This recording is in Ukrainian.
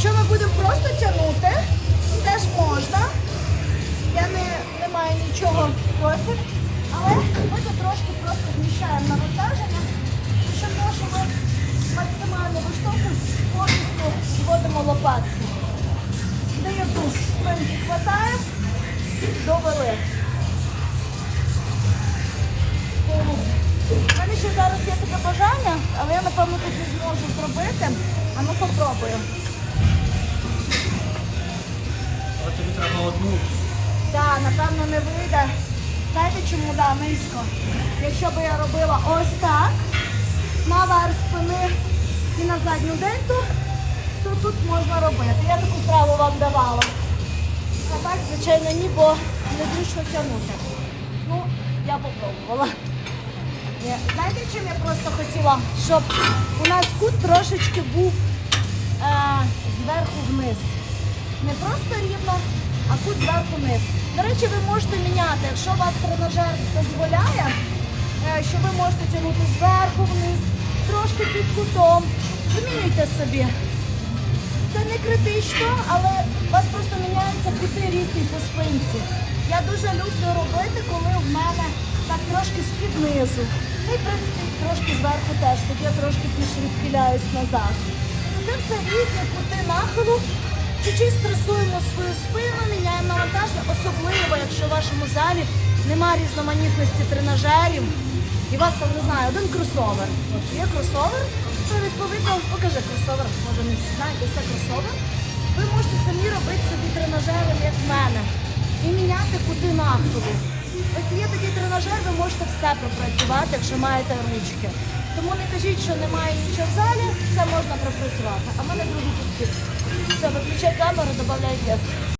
Якщо ми будемо просто тягнути, теж можна. Я не, не маю нічого проти. Але ми тут трошки просто зміщаємо навантаження. Щоб нашого максимально виштовху повністю зводимо лопатки. Знизу спинки хватаємо, довели. У мене ще зараз є таке бажання, але я напевно тут не зможу зробити. А ну попробую. Одну. Так, напевно, не вийде. Знаєте чому да, низько? Якщо б я робила ось так, на верх спини і на задню дельту, то тут можна робити. Я таку вправу вам давала. А так, звичайно, ні, бо незручно тягнути. Ну, я попробувала. Знаєте, чим я просто хотіла? Щоб у нас кут трошечки був е, зверху вниз. Не просто рівно, а кут зверху вниз. До речі, ви можете міняти, якщо вас тренажер дозволяє, е, що ви можете тягнути зверху вниз, трошки під кутом. Змінюйте собі. Це не критично, але у вас просто міняються кути різні по спинці. Я дуже люблю робити, коли в мене так трошки з-під низу. Ну і в принципі трошки зверху теж, тут я трошки більше відхиляюсь назад. Це все різні кути нахилу. Чуть-чуть стресуємо свою спину, особливо, якщо в вашому залі немає різноманітності тренажерів. І у вас там, не знаю, один кросовер. От є кросовер, то відповідно, покажи кросовер, може не знаєте, це кросовер. Ви можете самі робити собі тренажери, як в мене, і міняти кути нахилу. Ось є такий тренажер, ви можете все пропрацювати, якщо маєте ручки. Тому не кажіть, що немає нічого в залі, все можна пропрацювати. А в мене другий підхід. Все, виключай камеру, додай вес.